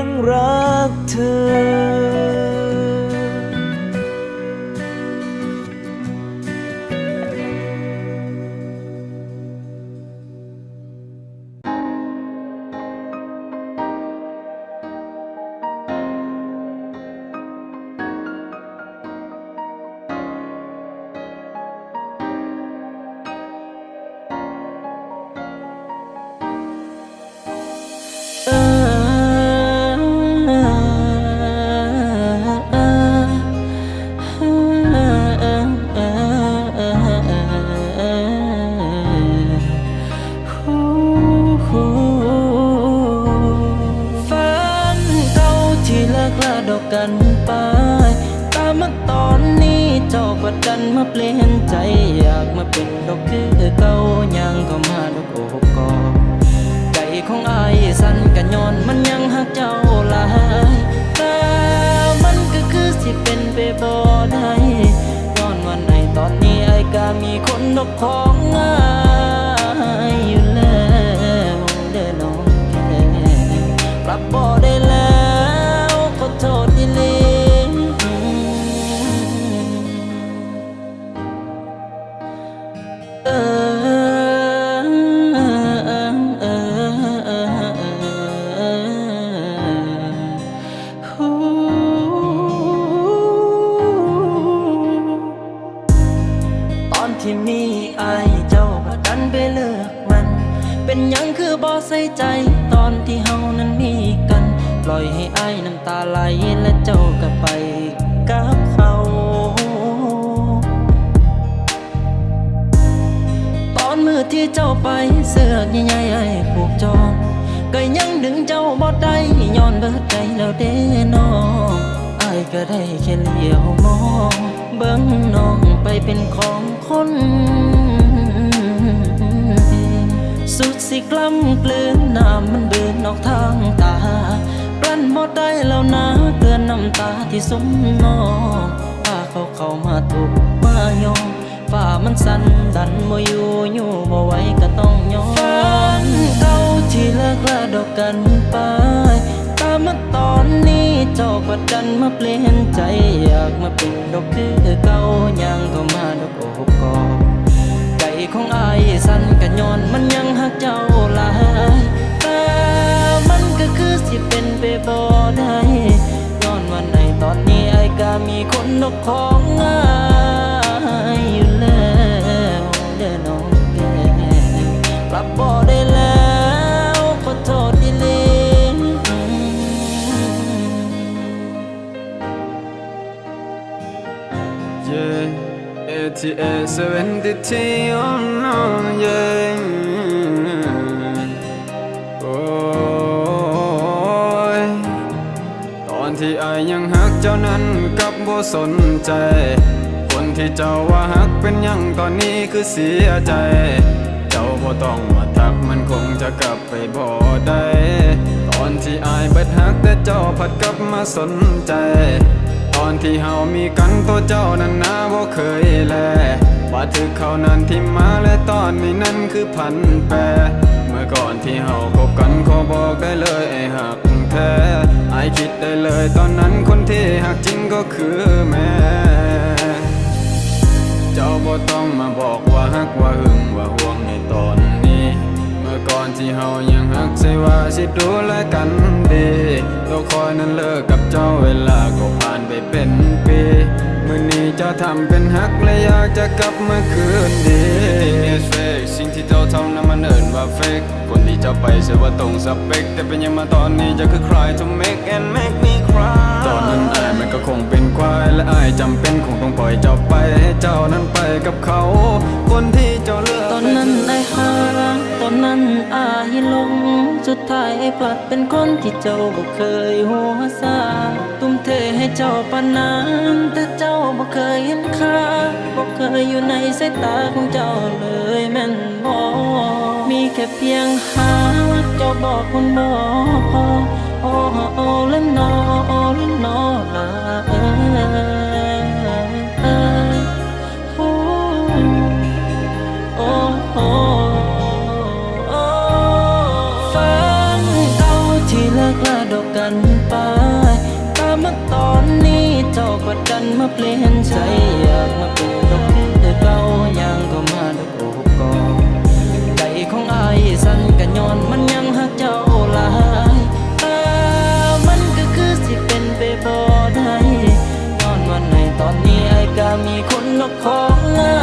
ังรักเธอ คำตาไหลและเจ้าก็ไปกับเขาตอนมือที่เจ้าไปเสือกใหญ่ๆไอ้ผูกจองก็ยังดึงเจ้าบ่ได้ย้อนเบิดใจแล้วเด้น้องไอ้ายก็ได้แค่เลี้ยวมอง เบิ่งน้องไปเป็นของคนสุดสิกล้ำกลืนน้ำมันเดินออกทาง บ่ได้แล้วนะเกลือนน้ำตาที่สมนองพาเขาเข้ามาถูกมายอมฝ่ามันสั่นดันบ่อยู่อยู่บ่ไหวก็ต้องยอมฝันเก่าที่เลิกลาดอกกันไปตามมาตอนนี้เจ้าก็ดันมาเปลี่ยนใจอยากมาเป็นดอกคือเก่ายังก็มาดอกโอบกอดใจของอายสั่นกันย้อนมันยังหักเจ้าหลาย นกของง่ายอยู่แล้วเด้อน้องแก้มปรับบ่ได้แล้วขอโทษอีหลี Yeah, ATA 70T on no, yeah. โอ้ยตอนที่อายยังหักเจ้านั้น บ่สนใจ คนที่เจ้าว่าหักเป็นยังตอนนี้คือเสียใจ เจ้าบ่ต้องมาทักมันคงจะกลับไปบ่ได้ตอนที่อายเบิดหักแต่เจ้าผัดกลับมาสนใจ ตอนที่เฮามีกันตัวเจ้านั้นนาบ่เคยแลว่าถึกเขานั้นที่มาและตอนนี้นั้นคือพันแปรเมื่อก่อนที่เฮาคบกันขอบอกได้เลยไอ้หัก แท้ไอคิดได้เลยตอนนั้นคนที่หักจริงก็คือแม่ เจ้าบ่ต้องมาบอกว่าฮักว่าหึงว่าห่วงในตอนนี้ เมื่อก่อนที่เฮายังฮักใช่ว่าสิดูแลกันดีตัวคอยนั้นเลิกกับเจ้าเวลาก็ผ่านไปเป็นปีมื่อนี้เจ้าทำเป็นฮักและอยากจะกลับมาคืนดี ทำนั้นมันเอิ้นว่า fake คนที่จ้าไปเสียว่าตรงสเปค แต่เป็นยังมาตอนนี้จะคือใคร to make and make me cry ตอนนั้นอายมันก็คงเป็นควาย และอายจำเป็นคงต้องปล่อยเจ้าไป ให้เจ้านั้นไปกับเขา คนที่เจ้าเลือกตอนนั้นไอ้หาตอนนั้นอายหลง สุดท้ายไอ้ปัดเป็นคนที่เจ้าบ่เคยหัวซาตุ้มเทให้เจ้าปานนั้นแต่เจ้าบ่เคยเห็นค่าบ่เคยอยู่ในสายตาของเจ้าเลยแม่นบ่ มีแค่เพียงหาเจ้าบอกคนบ่พอโอ้โอ้และนอโอ้และนอลาเออโอ้โอ้โอ้ฝันเก่าที่เลิกลาดอกกันไปตามมาตอนนี้เจ้าก็ดันมาเปลี่ยน มีคนนกของงา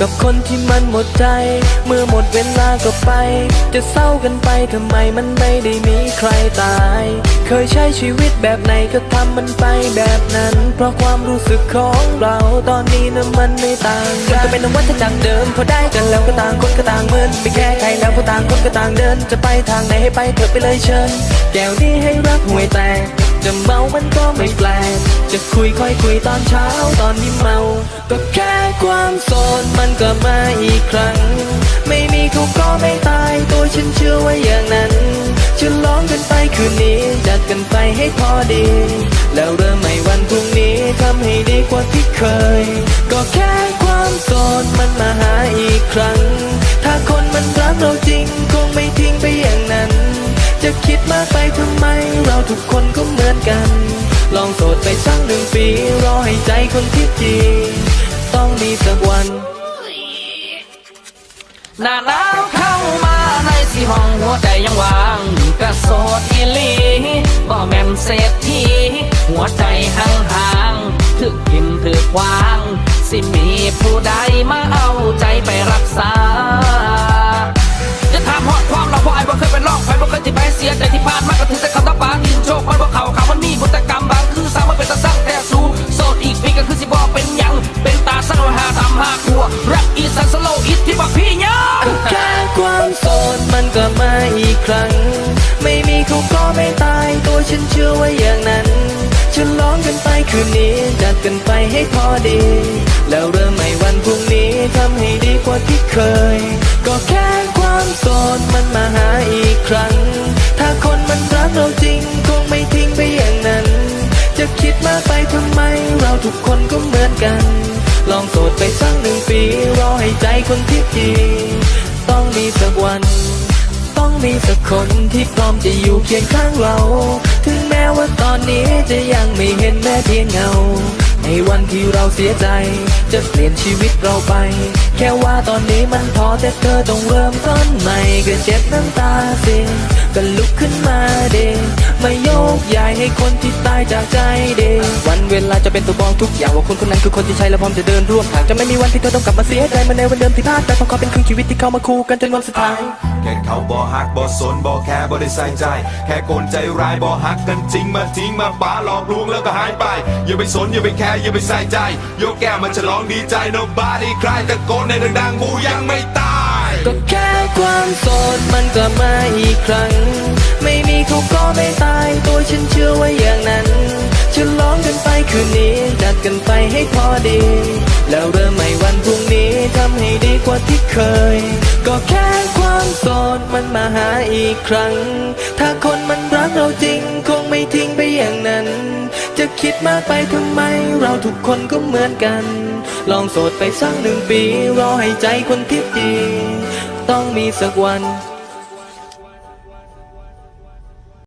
กับคนที่มันหมดใจ เมื่อหมดเวลาก็ไป จะเศร้ากันไปทำไมมันไม่ได้มีใครตาย เคยใช้ชีวิตแบบไหนก็ทำมันไปแบบนั้น เพราะความรู้สึกของเราตอนนี้นะมันไม่ต่างกันก็เป็นวัฏจักรเดิมพอได้กันแล้วก็ต่างคนก็ต่างเหมือนไม่แค่ใครแล้วก็ต่างคนก็ต่างเดิน จะไปทางไหนให้ไปเถอะไปเลยเชิญ แก้วนี้ให้รักห่วยแตก จะเมามันก็ไม่แปลก จะคุยค่อยคุยตอนเช้าตอนที่เมา ก็แค่ความโสดมันก็มาอีกครั้ง ไม่มีเขาก็ไม่ตายตัวฉันเชื่อว่าอย่างนั้นจะลองกันไปคืนนี้จัดกันไปให้พอดี แล้วเริ่มใหม่วันพรุ่งนี้ทำให้ดีกว่าที่เคย ก็แค่ความโสดมันมาหาอีกครั้ง ถ้าคนมันรักเราจริงคงไม่ทิ้งไปอย่างนั้น จะคิดมากไปทำไมเราทุกคนก็ ไปสักหนึ่งปี รอให้ใจคนที่จริงต้องมีสักวัน หน้าหนาวเข้ามาในสี่ห้องหัวใจยังว่างกระโสดอีลีบ่แม่นเศรษฐีหัวใจห่างๆถึกกินถึกวาง สิมีผู้ใดมาเอาใจไปรักษาจะถามฮอดความเราเพราะไอ้บ่เคยเป็นรองใครบ่เคยที่ไปเสียใจที่ผ่านมาก็ถึงแต่คำำหาครัวรักอีสันสโลอิทที่บักพี่ยังแค่ความโสดมันก็มาอีกครั้ง ไม่มีเขาก็ไม่ตายตัวฉันเชื่อว่าอย่างนั้นฉลองกันไปคืนนี้จัดกันไปให้พอดี แล้วเริ่มใหม่วันพรุ่งนี้ทำให้ดีกว่าที่เคย ก็แค่ความโสดมันมาหาอีกครั้ง ถ้าคนมันรักเราจริงคงไม่ทิ้งไปอย่างนั้น จะคิดมากไปทำไมเราทุกคนก็เหมือนกัน ลองโสดไปสักหนึ่งปีรอให้ใจคนที่จริงต้องมีสักวัน ต้องมีสักคนที่พร้อมจะอยู่เคียงข้างเรา ถึงแม้ว่าตอนนี้จะยังไม่เห็นแม้เพียงเงา ในวันที่เราเสียใจ จะเปลี่ยนชีวิตเราไป แค่ว่าตอนนี้มันท้อแต่เธอต้องเริ่มต้นใหม่ก็เจ็บน้ำตาสิ ก็ลุกขึ้นมาเดมาโยกย้ายให้คนที่ตายจากใจเดวันเวลาจะเป็นตัวบอกทุกอย่างว่าคนคนนั้นคือคนที่ใช่และพร้อมจะเดินร่วมทางจะไม่มีวันที่เธอต้องกลับมาเสียใจเหมาในวันเดิมที่พลาดไปเพราะเขาเป็นครึ่งชีวิตที่เข้ามาคู่กันจนวันสุดท้ายแค่เขาบ่ฮักบ่สนบ่แค่บ่ได้ใส่ใจ แค่คนใจร้ายบ่ฮักกันจริงมาทิ้งมาป้าหลอกลวงแล้วก็หายไป อย่าไปสนอย่าไปแคร์อย่าไปใส่ใจยกแก้วมาฉลองดีใจ nobody ใครตะโกนในดังๆกูยังไม่ตายก็แค่ ความโสดมันก็มาอีกครั้ง ไม่มีเขาก็ไม่ตาย ตัวฉันเชื่อว่าอย่างนั้นฉลองกันไปคืนนี้ จัดกันไปให้พอดี แล้วเริ่มใหม่วันพรุ่งนี้ทำให้ดีกว่าที่เคย ก็แค่ความโสดมันมาหาอีกครั้ง ถ้าคนมันรักเราจริง คงไม่ทิ้งไปอย่างนั้น จะคิดมากไปทำไม เราทุกคนก็เหมือนกัน ลองโสดไปสักหนึ่งปี รอให้ใจคนที่ดี ต้องมีสักวัน